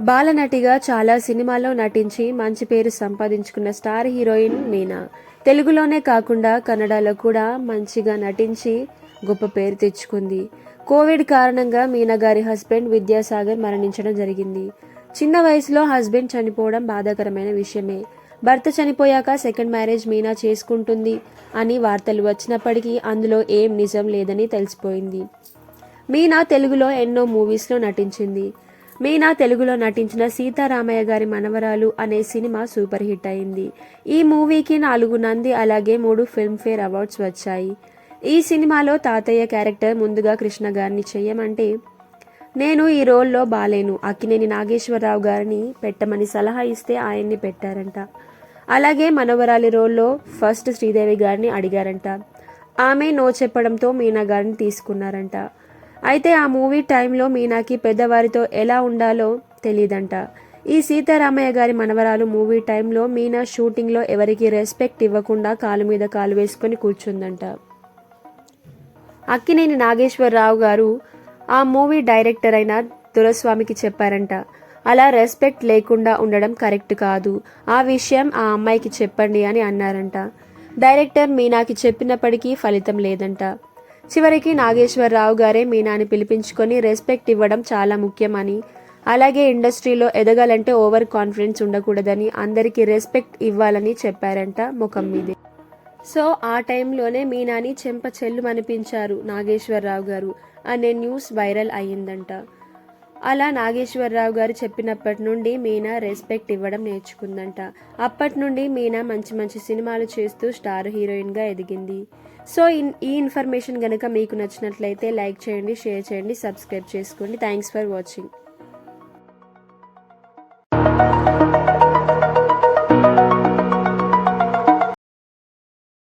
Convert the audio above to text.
బాలనటిగా చాలా సినిమాల్లో నటించి మంచి పేరు సంపాదించుకున్న స్టార్ హీరోయిన్ మీనా. తెలుగులోనే కాకుండా కన్నడలో కూడా మంచిగా నటించి గొప్ప పేరు తెచ్చుకుంది. కోవిడ్ కారణంగా మీనా గారి హస్బెండ్ విద్యాసాగర్ మరణించడం జరిగింది. చిన్న వయసులో హస్బెండ్ చనిపోవడం బాధాకరమైన విషయమే. భర్త చనిపోయాక సెకండ్ మ్యారేజ్ మీనా చేసుకుంటుంది అని వార్తలు వచ్చినప్పటికీ అందులో ఏం నిజం లేదని తెలిసిపోయింది. మీనా తెలుగులో ఎన్నో మూవీస్లో నటించింది. మీనా తెలుగులో నటించిన సీతారామయ్య గారి మనవరాలు అనే సినిమా సూపర్ హిట్ అయింది. ఈ మూవీకి నాలుగు నంది అలాగే మూడు ఫిల్మ్ఫేర్ అవార్డ్స్ వచ్చాయి. ఈ సినిమాలో తాతయ్య క్యారెక్టర్ ముందుగా కృష్ణ గారిని చెయ్యమంటే నేను ఈ రోల్లో బాలేను. అక్కినేని నాగేశ్వరరావు గారిని పెట్టమని సలహా ఇస్తే ఆయన్ని పెట్టారంట. అలాగే మనవరాలి రోల్లో ఫస్ట్ శ్రీదేవి గారిని అడిగారంట. ఆమె నో చెప్పడంతో మీనా గారిని తీసుకున్నారంట. అయితే ఆ మూవీ టైంలో మీనాకి పెద్దవారితో ఎలా ఉండాలో తెలియదంట ఈ సీతారామయ్య గారి మనవరాలు మూవీ టైంలో మీనా షూటింగ్లో ఎవరికి రెస్పెక్ట్ ఇవ్వకుండా కాలు మీద కాలు వేసుకొని కూర్చుందంట. అక్కినేని నాగేశ్వరరావు గారు ఆ మూవీ డైరెక్టర్ అయిన దురస్వామికి చెప్పారంట. అలా రెస్పెక్ట్ లేకుండా ఉండడం కరెక్ట్ కాదు. ఆ విషయం ఆ అమ్మాయికి చెప్పండి అని అన్నారంట. డైరెక్టర్ మీనాకి చెప్పినప్పటికీ ఫలితం లేదంట. చివరికి నాగేశ్వరరావు గారే మీనాని పిలిపించుకొని రెస్పెక్ట్ ఇవ్వడం చాలా ముఖ్యమని. అలాగే ఇండస్ట్రీలో ఎదగాలంటే ఓవర్ కాన్ఫిడెన్స్ ఉండకూడదని అందరికీ రెస్పెక్ట్ ఇవ్వాలని చెప్పారంట ముఖం మీద. సో ఆ టైంలోనే మీనాని చెంప చెల్లు అనిపించారు నాగేశ్వరరావు గారు. అనే న్యూస్ వైరల్ అయ్యిందంట. అలా నాగేశ్వరరావు గారు చెప్పినప్పటి నుండి మీనా రెస్పెక్ట్ ఇవ్వడం నేర్చుకుందంట. అప్పటి నుండి మీనా మంచి మంచి సినిమాలు చేస్తూ స్టార్ హీరోయిన్గా ఎదిగింది. సో ఇన్ ఈ ఇన్ఫర్మేషన్ కనుక మీకు నచ్చినట్లయితే లైక్ చేయండి షేర్ చేయండి సబ్స్క్రైబ్ చేసుకోండి. Thanks for watching